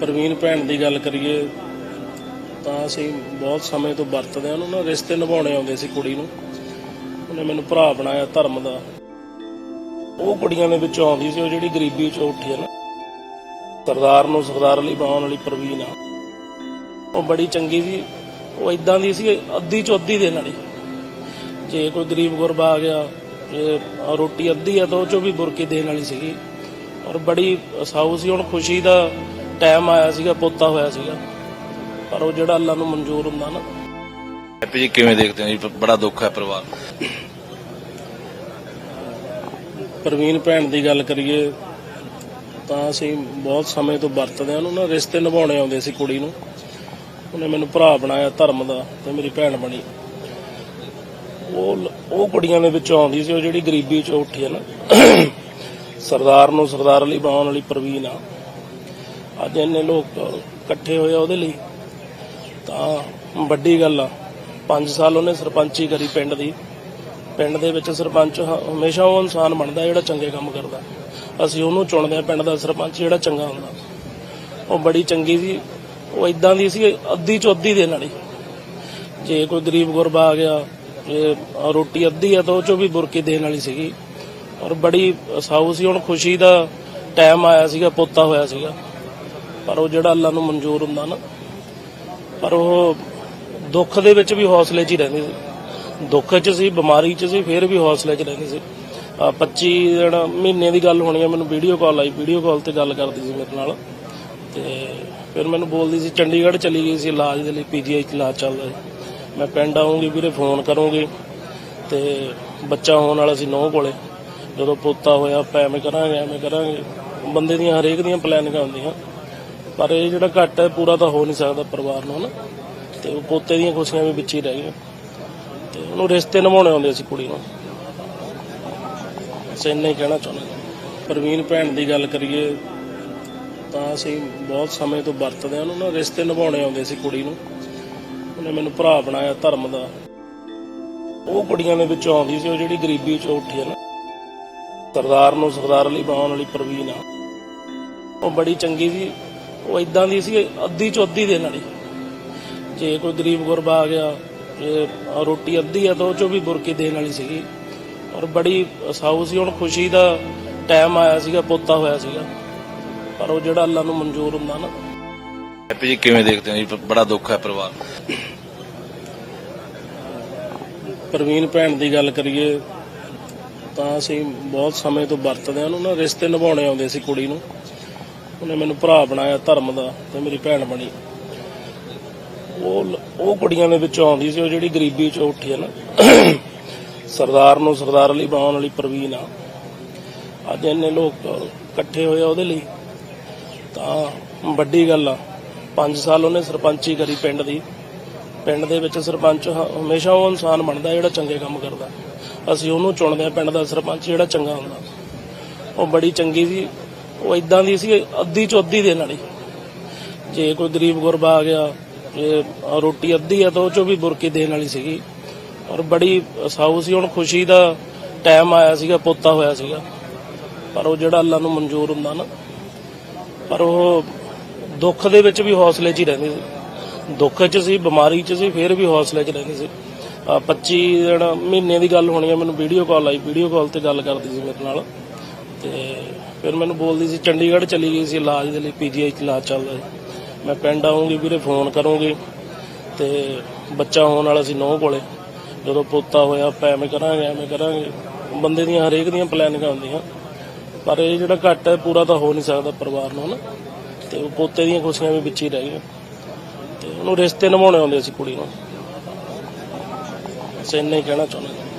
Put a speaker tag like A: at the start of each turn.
A: ਪ੍ਰਵੀਨ ਭੈਣ ਦੀ ਗੱਲ ਕਰੀਏ, ਤਾਂ ਅਸੀਂ ਬਹੁਤ ਸਮੇਂ ਤੋਂ ਵਰਤਦੇ ਹਾਂ। ਉਹਨੂੰ ਨਾ ਰਿਸ਼ਤੇ ਨਿਭਾਉਣੇ ਆਉਂਦੇ ਸੀ ਕੁੜੀ ਨੂੰ। ਉਹਨੇ ਮੈਨੂੰ ਭਰਾ ਬਣਾਇਆ ਧਰਮ ਦਾ। ਉਹ ਕੁੜੀਆਂ ਦੇ ਵਿੱਚੋਂ ਆਉਂਦੀ ਸੀ, ਉਹ ਜਿਹੜੀ ਗਰੀਬੀ ਚੋਂ ਉੱਠੀ ਹੈ ਨਾ। ਸਰਦਾਰ ਨੂੰ ਸਰਦਾਰ ਲਈ ਬਣਾਉਣ ਵਾਲੀ ਪ੍ਰਵੀਨ ਆ। ਉਹ ਬੜੀ ਚੰਗੀ ਸੀ। ਉਹ ਇਦਾਂ ਦੀ ਸੀ, ਅੱਧੀ ਚੋਂ ਅੱਧੀ ਦੇਣ ਵਾਲੀ। ਜੇ ਕੋਈ ਗਰੀਬ ਗੁਰਬਾ ਆ ਗਿਆ, ਜੇ ਰੋਟੀ ਅੱਧੀ ਆ, ਤਾਂ ਉਹ ਚੋਂ ਵੀ ਬੁਰਕੀ ਦੇਣ ਵਾਲੀ ਸੀਗੀ। ਔਰ ਬੜੀ ਸਾਊ ਸੀ, ਹੁਣ ਖੁਸ਼ੀ ਦਾ ਟਾਈਮ ਆਇਆ ਸੀਗਾ ਪੋਤਾ ਹੋਇਆ ਸੀਗਾ। ਪਰ ਉਹ ਜਿਹੜਾ ਅੱਲਾ ਨੂੰ ਮਨਜ਼ੂਰ ਹੁੰਦਾ ਨਾ।
B: ਹੈਪੀ ਜੀ ਕਿਵੇਂ ਦੇਖਦੇ ਹੋ ਜੀ? ਬੜਾ ਦੁੱਖ ਹੈ ਪਰਿਵਾਰ।
A: ਪ੍ਰਵੀਨ ਭੈਣ ਦੀ ਗੱਲ ਕਰੀਏ ਤਾਂ ਅਸੀਂ ਬਹੁਤ ਸਮੇਂ ਤੋਂ ਵਰਤਦੇ ਹਾਂ। ਉਹਨੂੰ ਨਾ ਰਿਸ਼ਤੇ ਨਿਭਾਉਣੇ ਆਉਂਦੇ ਸੀ ਕੁੜੀ ਨੂੰ। ਉਹਨੇ ਮੈਨੂੰ ਭਰਾ ਬਣਾਇਆ ਧਰਮ ਦਾ ਤੇ ਮੇਰੀ ਭੈਣ ਬਣੀ। ਉਹ ਉਹ ਕੁੜੀਆਂ ਦੇ ਵਿੱਚੋਂ ਆਉਂਦੀ ਸੀ ਉਹ ਜਿਹੜੀ ਗਰੀਬੀ ਚੋਂ ਉੱਠੀ ਹੈ ਨਾ। ਸਰਦਾਰ ਨੂੰ ਸਰਦਾਰ ਲਈ ਬਾਉਣ ਵਾਲੀ ਪ੍ਰਵੀਨ ਆ। ਅੱਜ ਇੰਨੇ ਲੋਕ ਇਕੱਠੇ ਹੋਏ ਆ ਉਹਦੇ ਲਈ, ਤਾਂ ਵੱਡੀ ਗੱਲ ਆ। 5 ਸਾਲ ਉਹਨੇ ਸਰਪੰਚੀ ਕਰੀ ਪਿੰਡ ਦੀ। ਪਿੰਡ ਦੇ ਵਿੱਚ ਸਰਪੰਚ ਹਮੇਸ਼ਾ ਉਹ ਇਨਸਾਨ ਬਣਦਾ ਜਿਹੜਾ ਚੰਗੇ ਕੰਮ ਕਰਦਾ। ਅਸੀਂ ਉਹਨੂੰ ਚੁਣਦੇ ਆ, ਪਿੰਡ ਦਾ ਸਰਪੰਚ ਜਿਹੜਾ ਚੰਗਾ ਹੁੰਦਾ। ਉਹ ਬੜੀ ਚੰਗੀ ਸੀ। ਉਹ ਇਦਾਂ ਦੀ ਸੀ, ਅੱਧੀ ਚੋਂ ਅੱਧੀ ਦੇਣ ਵਾਲੀ ਜੇ ਕੋਈ ਗਰੀਬ ਗੁਰਬਾ ਆ ਗਿਆ, ਜੇ ਰੋਟੀ ਅੱਧੀ ਆ, ਤਾਂ ਉਹ ਚੋਂ ਵੀ ਬੁਰਕੀ ਦੇਣ ਵਾਲੀ ਸੀਗੀ। ਔਰ ਬੜੀ ਸਾਊ ਸੀ, ਹੁਣ ਖੁਸ਼ੀ ਦਾ ਟਾਈਮ ਆਇਆ ਸੀਗਾ, ਪੋਤਾ ਹੋਇਆ ਸੀਗਾ। ਪਰ ਉਹ ਜਿਹੜਾ ਅੱਲਾ ਨੂੰ ਮਨਜ਼ੂਰ ਹੁੰਦਾ ਨਾ, ਪਰ ਉਹ ਦੁੱਖ ਦੇ ਵਿੱਚ ਵੀ ਹੌਸਲੇ 'ਚ ਹੀ ਰਹਿੰਦੀ ਸੀ। ਦੁੱਖ 'ਚ ਸੀ, ਬਿਮਾਰੀ 'ਚ ਸੀ, ਫਿਰ ਵੀ ਹੌਸਲੇ 'ਚ ਰਹਿੰਦੀ ਸੀ। ਆਹ 25 ਦਿਨ ਮਹੀਨੇ ਦੀ ਗੱਲ ਹੋਣੀ ਹੈ ਮੈਨੂੰ ਵੀਡੀਓ ਕਾਲ ਆਈ ਵੀਡੀਓ ਕਾਲ ਤੇ ਗੱਲ ਕਰਦੀ ਸੀ ਮੇਰੇ ਨਾਲ। ਤੇ ਫਿਰ ਮੈਨੂੰ ਬੋਲਦੀ ਸੀ, ਚੰਡੀਗੜ੍ਹ ਚਲੀ ਗਈ ਸੀ, ਇਲਾਜ ਦੇ ਲਈ ਪੀਜੀਆਈ 'ਚ ਇਲਾਜ ਚੱਲਦਾ ਸੀ। ਮੈਂ ਪਿੰਡ ਆਉਂਗੀ ਵੀਰੇ, ਫੋਨ ਕਰੂੰਗੀ। ਤੇ ਬੱਚਾ ਹੋਣ ਵਾਲਾ ਸੀ ਨੌ ਕੋਲੇ। ਜਦੋਂ ਪੋਤਾ ਹੋਇਆ, ਆਪਾਂ ਐਵੇਂ ਕਰਾਂਗੇ ਐਵੇਂ ਕਰਾਂਗੇ। ਬੰਦੇ ਦੀਆਂ ਹਰੇਕ ਦੀਆਂ ਪਲੈਨਿੰਗਾਂ ਹੁੰਦੀਆਂ। ਪਰ ਇਹ ਜਿਹੜਾ ਘੱਟ ਹੈ, ਪੂਰਾ ਤਾਂ ਹੋ ਨਹੀਂ ਸਕਦਾ ਪਰਿਵਾਰ ਨੂੰ, ਹਨਾ? ਤੇ ਉਹ ਪੋਤੇ ਦੀਆਂ ਖੁਸ਼ੀਆਂ ਵੀ ਵਿੱਚ ਹੀ ਰਹਿ ਗਈਆਂ। ਤੇ ਉਹਨੂੰ ਰਿਸ਼ਤੇ ਨਿਭਾਉਣੇ ਆਉਂਦੇ ਸੀ ਕੁੜੀ ਨੂੰ। ਅਸੀਂ ਇੰਨਾ ਹੀ ਕਹਿਣਾ ਚਾਹੁੰਦਾ ਪ੍ਰਵੀਨ ਭੈਣ ਦੀ ਗੱਲ ਕਰੀਏ, ਤਾਂ ਅਸੀਂ ਬਹੁਤ ਸਮੇਂ ਤੋਂ ਵਰਤਦੇ ਹਾਂ ਉਹਨੂੰ ਨਾ, ਰਿਸ਼ਤੇ ਨਿਭਾਉਣੇ ਆਉਂਦੇ ਸੀ ਕੁੜੀ ਨੂੰ। ਉਹਨੇ ਮੈਨੂੰ ਭਰਾ ਬਣਾਇਆ ਧਰਮ ਦਾ। ਉਹ ਕੁੜੀਆਂ ਦੇ ਵਿੱਚੋਂ ਆਉਂਦੀ ਸੀ, ਉਹ ਜਿਹੜੀ ਗਰੀਬੀ ਚੋਂ ਉੱਠੀ ਹੈ ਨਾ। ਸਰਦਾਰ ਨੂੰ ਸਰਦਾਰ ਲਈ ਬਣਾਉਣ ਵਾਲੀ ਪ੍ਰਵੀਨ ਆ। ਉਹ ਬੜੀ ਚੰਗੀ ਸੀ ਉਹ ਇਦਾਂ ਦੀ ਸੀ ਅੱਧੀ ਚੋਂ ਅੱਧੀ ਦੇਣ ਵਾਲੀ। ਜੇ ਕੋਈ ਗਰੀਬ ਗੁਰਬਾ ਆ ਗਿਆ ਜੇ ਰੋਟੀ ਅੱਧੀ ਆ ਤਾਂ ਉਹ ਚੋਂ ਵੀ ਬੁਰਕੀ ਦੇਣ ਵਾਲੀ ਸੀਗੀ। ਔਰ ਬੜੀ ਸਾਊ ਸੀ ਹੁਣ ਖੁਸ਼ੀ ਦਾ ਟਾਈਮ ਆਇਆ ਸੀਗਾ ਪੋਤਾ ਹੋਇਆ ਸੀਗਾ। ਪਰ ਉਹ ਜਿਹੜਾ ਅੱਲਾ ਨੂੰ ਮਨਜ਼ੂਰ ਹੁੰਦਾ ਨਾ।
B: ਹੈਪੀ ਜੀ ਕਿਵੇਂ ਦੇਖਦੇ ਹੋ ਜੀ? ਬੜਾ ਦੁੱਖ ਹੈ ਪਰਿਵਾਰ।
A: ਪ੍ਰਵੀਨ ਭੈਣ ਦੀ ਗੱਲ ਕਰੀਏ ਤਾਂ ਅਸੀਂ ਬਹੁਤ ਸਮੇਂ ਤੋਂ ਵਰਤਦੇ ਹਾਂ। ਉਹਨੂੰ ਨਾ ਰਿਸ਼ਤੇ ਨਿਭਾਉਣੇ ਆਉਂਦੇ ਸੀ ਕੁੜੀ ਨੂੰ। ਉਹਨੇ ਮੈਨੂੰ ਭਰਾ ਬਣਾਇਆ ਧਰਮ ਦਾ ਤੇ ਮੇਰੀ ਭੈਣ ਬਣੀ। ਉਹ ਉਹ ਕੁੜੀਆਂ ਦੇ ਵਿੱਚੋਂ ਆਉਂਦੀ ਸੀ, ਉਹ ਜਿਹੜੀ ਗਰੀਬੀ ਚੋਂ ਉੱਠੀ ਹੈ ਨਾ। ਸਰਦਾਰ ਨੂੰ ਸਰਦਾਰ ਲਈ ਬਣਾਉਣ ਵਾਲੀ ਪ੍ਰਵੀਨ ਆ। ਅੱਜ ਇੰਨੇ ਲੋਕ ਇਕੱਠੇ ਹੋਏ ਆ ਉਹਦੇ ਲਈ। ਤਾਂ ਵੱਡੀ ਗੱਲ ਆ 5 ਸਾਲ ਉਹਨੇ ਸਰਪੰਚੀ ਕਰੀ ਪਿੰਡ ਦੀ। ਪਿੰਡ ਦੇ ਵਿੱਚ ਸਰਪੰਚ ਹਮੇਸ਼ਾ ਉਹ ਇਨਸਾਨ ਬਣਦਾ, ਜਿਹੜਾ ਚੰਗੇ ਕੰਮ ਕਰਦਾ। ਅਸੀਂ ਉਹਨੂੰ ਚੁਣਦੇ ਆ, ਪਿੰਡ ਦਾ ਸਰਪੰਚ ਜਿਹੜਾ ਚੰਗਾ ਹੁੰਦਾ। ਉਹ ਬੜੀ ਚੰਗੀ ਸੀ। ਉਹ ਇਦਾਂ ਦੀ ਸੀ, ਅੱਧੀ ਚੋਂ ਅੱਧੀ ਦੇਣ ਵਾਲੀ। ਜੇ ਕੋਈ ਗਰੀਬ ਗੁਰਬਾ ਆ ਗਿਆ, ਜੇ ਰੋਟੀ ਅੱਧੀ ਆ ਤਾਂ ਉਹ ਚੋਂ ਵੀ ਬੁਰਕੀ ਦੇਣ ਵਾਲੀ ਸੀਗੀ। ਔਰ ਬੜੀ ਸਾਊ ਸੀ, ਹੁਣ ਖੁਸ਼ੀ ਦਾ ਟਾਈਮ ਆਇਆ ਸੀਗਾ, ਪੋਤਾ ਹੋਇਆ ਸੀਗਾ। ਪਰ ਉਹ ਜਿਹੜਾ ਅੱਲਾ ਨੂੰ ਮਨਜ਼ੂਰ ਹੁੰਦਾ ਨਾ, ਪਰ ਉਹ ਦੁੱਖ ਦੇ ਵਿੱਚ ਵੀ ਹੌਸਲੇ 'ਚ ਹੀ ਰਹਿੰਦੀ ਸੀ। ਦੁੱਖ 'ਚ ਸੀ, ਬਿਮਾਰੀ 'ਚ ਸੀ, ਫਿਰ ਵੀ ਹੌਸਲੇ 'ਚ ਰਹਿੰਦੀ ਸੀ। ਆਹ 25 ਦਿਨ ਮਹੀਨੇ ਦੀ ਗੱਲ ਹੋਣੀ ਹੈ ਮੈਨੂੰ ਵੀਡੀਓ ਕਾਲ ਆਈ ਵੀਡੀਓ ਕਾਲ ਤੇ ਗੱਲ ਕਰਦੀ ਸੀ ਮੇਰੇ ਨਾਲ। ਤੇ ਫਿਰ ਮੈਨੂੰ ਬੋਲਦੀ ਸੀ, ਚੰਡੀਗੜ੍ਹ ਚਲੀ ਗਈ ਸੀ, ਇਲਾਜ ਦੇ ਲਈ ਪੀਜੀਆਈ 'ਚ ਇਲਾਜ ਚੱਲਦਾ ਸੀ। ਮੈਂ ਪਿੰਡ ਆਉਂਗੀ ਵੀਰੇ, ਫੋਨ ਕਰੂੰਗੀ ਤੇ ਬੱਚਾ ਹੋਣ ਵਾਲਾ ਸੀ ਨੌ ਕੋਲੇ। ਜਦੋਂ ਪੋਤਾ ਹੋਇਆ, ਆਪਾਂ ਐਵੇਂ ਕਰਾਂਗੇ ਐਵੇਂ ਕਰਾਂਗੇ। ਬੰਦੇ ਦੀਆਂ ਹਰੇਕ ਦੀਆਂ ਪਲੈਨਿੰਗਾਂ ਹੁੰਦੀਆਂ। ਪਰ ਇਹ ਜਿਹੜਾ ਘੱਟ ਹੈ, ਪੂਰਾ ਤਾਂ ਹੋ ਨਹੀਂ ਸਕਦਾ ਪਰਿਵਾਰ ਨੂੰ ਨਾ ਤੇ ਉਹ ਪੋਤੇ ਦੀਆਂ ਖੁਸ਼ੀਆਂ ਵੀ ਵਿੱਚ ਹੀ ਰਹਿ ਗਈਆਂ। ਤੇ ਉਹਨੂੰ ਰਿਸ਼ਤੇ ਨਿਭਾਉਣੇ ਆਉਂਦੇ ਸੀ ਕੁੜੀ ਨੂੰ। ਅਸੀਂ ਇੰਨਾ ਹੀ ਕਹਿਣਾ ਚਾਹੁੰਦਾ ਹਾਂ।